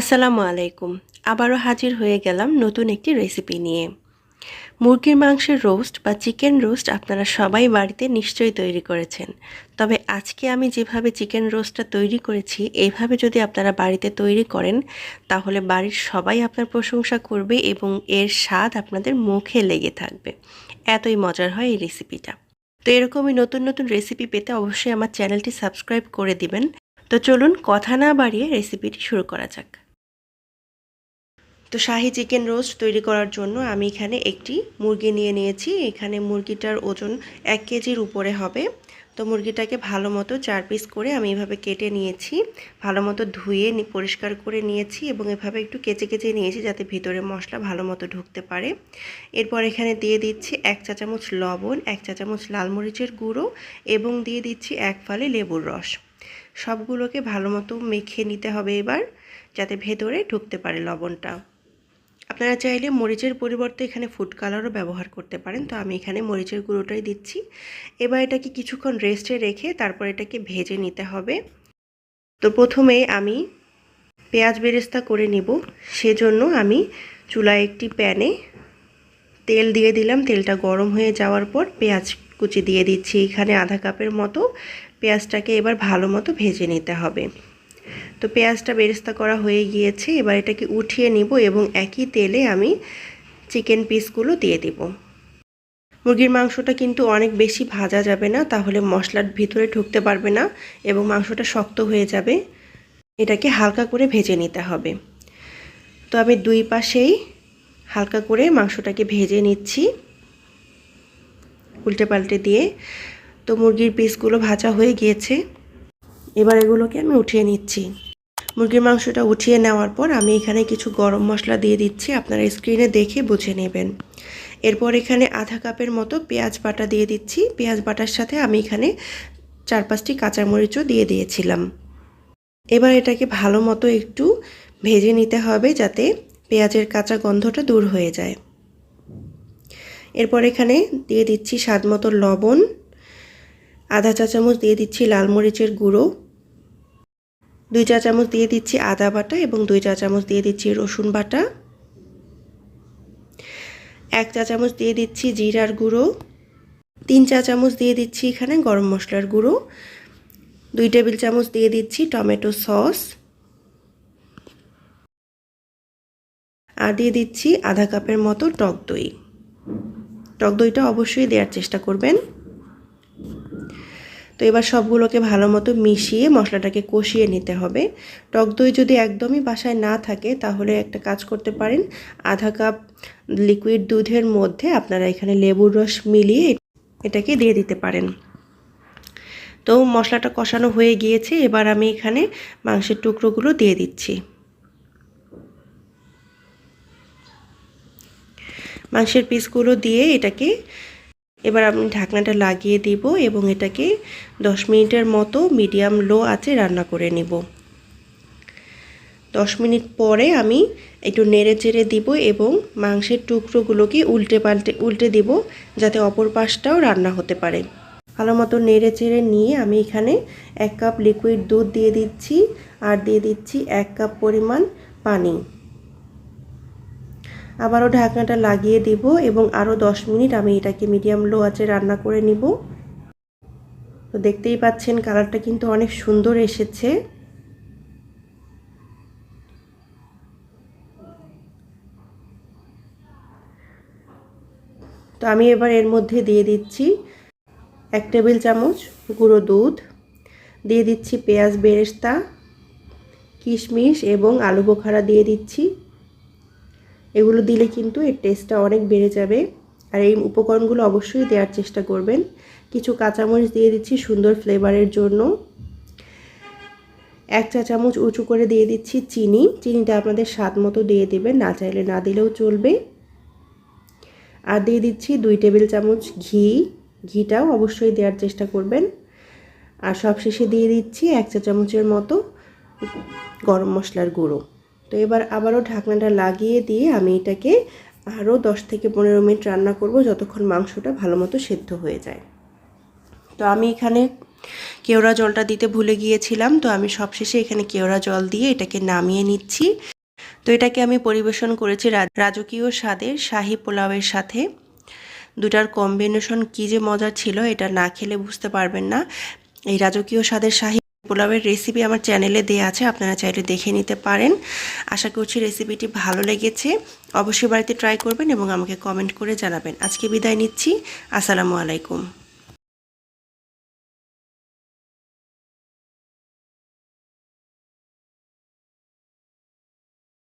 আসসালামু আলাইকুম। আবারও হাজির হয়ে গেলাম নতুন একটি রেসিপি নিয়ে। মুরগির মাংসের রোস্ট বা চিকেন রোস্ট আপনারা সবাই বাড়িতে নিশ্চয়ই তৈরি করেছেন। তবে আজকে আমি যেভাবে চিকেন রোস্টটা তৈরি করেছি এইভাবে যদি আপনারা বাড়িতে তৈরি করেন, তাহলে বাড়ির সবাই আপনার প্রশংসা করবে এবং এর স্বাদ আপনাদের মুখে লেগে থাকবে। এতই মজার হয় এই রেসিপিটা। তো এরকমই নতুন নতুন রেসিপি পেতে অবশ্যই আমার চ্যানেলটি সাবস্ক্রাইব করে দিবেন। তো চলুন কথা না বাড়িয়ে রেসিপিটি শুরু করা যাক। তো শাহি চিকেন রোস্ট তৈরি করার জন্য আমি এখানে একটি মুরগি নিয়ে নিয়েছি। এখানে মুরগিটার ওজন এক কেজির উপরে হবে। তো মুরগিটাকে ভালো মতো চার পিস করে আমি এভাবে কেটে নিয়েছি। ভালো মতো ধুয়ে পরিষ্কার করে নিয়েছি এবং এভাবে একটু কেচে কেচে নিয়েছি যাতে ভিতরে মশলা ভালো মতো ঢুকতে পারে। এরপর এখানে দিয়ে দিচ্ছি এক চা চামচ লবণ, এক চা চামচ লাল মরিচের গুঁড়ো এবং দিয়ে দিচ্ছি এক ফালে লেবুর রস। সবগুলোকে ভালো মতো মেখে নিতে হবে এবার, যাতে ভেতরে ঢুকতে পারে লবণটা। আপনারা চাইলে মরিচের পরিবর্তে এখানে ফুড কালারও ব্যবহার করতে পারেন। তো আমি এখানে মরিচের গুঁড়োটাই দিচ্ছি। এবার এটাকে কিছুক্ষণ রেস্টে রেখে তারপর এটাকে ভেজে নিতে হবে। তো প্রথমে আমি পেঁয়াজ বেরেস্তা করে নিব। সেজন্য আমি চুলায় একটি প্যানে তেল দিয়ে দিলাম। তেলটা গরম হয়ে যাওয়ার পর পেঁয়াজ কুচি দিয়ে দিচ্ছি। এখানে আধা কাপের মতো পেঁয়াজটাকে এবার ভালো মতো ভেজে নিতে হবে। তো পেঁয়াজটা বেরেস্তা করা হয়ে গিয়েছে, এবার এটাকে উঠিয়ে নিব এবং একই তেলে আমি চিকেন পিসগুলো দিয়ে দিব। মুরগির মাংসটা কিন্তু অনেক বেশি ভাজা যাবে না, তাহলে মশলার ভিতরে ঢুকতে পারবে না এবং মাংসটা শক্ত হয়ে যাবে। এটাকে হালকা করে ভেজে নিতে হবে। তো আমি দুই পাশেই হালকা করে মাংসটাকে ভেজে নিচ্ছি উল্টে পাল্টে দিয়ে। তো মুরগির পিসগুলো ভাজা হয়ে গিয়েছে। এবার এগুলোকে আমি উঠিয়ে নিচ্ছি। মুরগির মাংসটা উঠিয়ে নেওয়ার পর আমি এখানে কিছু গরম মশলা দিয়ে দিচ্ছি। আপনারা স্ক্রিনে দেখে বুঝে নেবেন। এরপর এখানে আধা কাপের মতো পেঁয়াজ বাটা দিয়ে দিচ্ছি। পেঁয়াজ বাটার সাথে আমি এখানে চার পাঁচটি কাঁচামরিচও দিয়ে দিয়েছিলাম। এবার এটাকে ভালো মতো একটু ভেজে নিতে হবে যাতে পেঁয়াজের কাঁচা গন্ধটা দূর হয়ে যায়। এরপর এখানে দিয়ে দিচ্ছি স্বাদ মতো লবণ। আধা চা চামচ দিয়ে দিচ্ছি লাল মরিচের গুঁড়ো। দুই চা চামচ দিয়ে দিচ্ছি আদা বাটা এবং দুই চা চামচ দিয়ে দিচ্ছি রসুন বাটা। এক চা চামচ দিয়ে দিচ্ছি জিরার গুঁড়ো। তিন চা চামচ দিয়ে দিচ্ছি এখানে গরম মশলার গুঁড়ো। দুই টেবিল চামচ দিয়ে দিচ্ছি টমেটো সস। আর দিয়ে দিচ্ছি আধা কাপের মতো টক দই। টক দইটা অবশ্যই দেওয়ার চেষ্টা করবেন। তো এবার সবগুলোকে ভালো মতো মিশিয়ে মশলাটাকে কষিয়ে নিতে হবে। টক দই যদি একদমই বাসায় না থাকে, তাহলে একটা কাজ করতে পারেন। আধা কাপ লিকুইড দুধের মধ্যে আপনারা এখানে লেবুর রস মিলিয়ে এটাকে দিয়ে দিতে পারেন। তো মশলাটা কষানো হয়ে গিয়েছে, এবার আমি এখানে মাংসের টুকরোগুলো দিয়ে দিচ্ছি। মাংসের পিসগুলো দিয়ে এটাকে এবার আমি ঢাকনাটা লাগিয়ে দিব এবং এটাকে 10 মিনিটের মতো মিডিয়াম লো আছে রান্না করে নিব। 10 মিনিট পরে আমি একটু নেড়ে চেড়ে দিব এবং মাংসের টুকরোগুলোকে উল্টে পাল্টে, উল্টে দিব যাতে অপর পাশটাও রান্না হতে পারে। ভালো মতো নেড়ে চেড়ে নিয়ে আমি এখানে এক কাপ লিকুইড দুধ দিয়ে দিচ্ছি। আর দিয়ে দিচ্ছি এক কাপ পরিমাণ পানি। আবারও ঢাকনাটা লাগিয়ে দিব এবং আরও দশ মিনিট আমি এটাকে মিডিয়াম লো আঁচে রান্না করে নিব। তো দেখতেই পাচ্ছেন কালারটা কিন্তু অনেক সুন্দর এসেছে। তো আমি এবার এর মধ্যে দিয়ে দিচ্ছি এক টেবিল চামচ গুঁড়ো দুধ, দিয়ে দিচ্ছি পেঁয়াজ বেরেস্তা, কিশমিশ এবং আলু বোখারা দিয়ে দিচ্ছি। এগুলো দিলে কিন্তু এর টেস্টটা অনেক বেড়ে যাবে। আর এই উপকরণগুলো অবশ্যই দেওয়ার চেষ্টা করবেন। কিছু কাঁচামরিচ দিয়ে দিচ্ছি সুন্দর ফ্লেভারের জন্য। এক চা চামচ উঁচু করে দিয়ে দিচ্ছি চিনি। চিনিটা আপনাদের স্বাদ মতো দিয়ে দেবেন, না চাইলে না দিলেও চলবে। আর দিয়ে দিচ্ছি দুই টেবিল চামচ ঘি। ঘিটাও অবশ্যই দেওয়ার চেষ্টা করবেন। আর সবশেষে দিয়ে দিচ্ছি এক চা চামচের মতো গরম মশলার গুঁড়ো। তো এবার আবারও ঢাকনাটা লাগিয়ে দিয়ে আমি এটাকে আরও দশ থেকে পনেরো মিনিট রান্না করব যতক্ষণ মাংসটা ভালো মতো সেদ্ধ হয়ে যায়। তো আমি এখানে কেওড়া জলটা দিতে ভুলে গিয়েছিলাম, তো আমি সবশেষে এখানে কেওড়া জল দিয়ে এটাকে নামিয়ে নিচ্ছি। তো এটাকে আমি পরিবেশন করেছি রাজকীয় স্বাদের শাহি পোলাওয়ের সাথে। দুটার কম্বিনেশন কী যে মজার ছিল, এটা না খেলে বুঝতে পারবেন না। এই রাজকীয় স্বাদের শাহি পোলাওয়ের রেসিপি আমার চ্যানেলে দেওয়া আছে, আপনারা চাইলে দেখে নিতে পারেন। আশা করছি রেসিপিটি ভালো লেগেছে, অবশ্যই বাড়িতে ট্রাই করবেন এবং আমাকে কমেন্ট করে জানাবেন। আজকে বিদায় নিচ্ছি, আসসালামু আলাইকুম।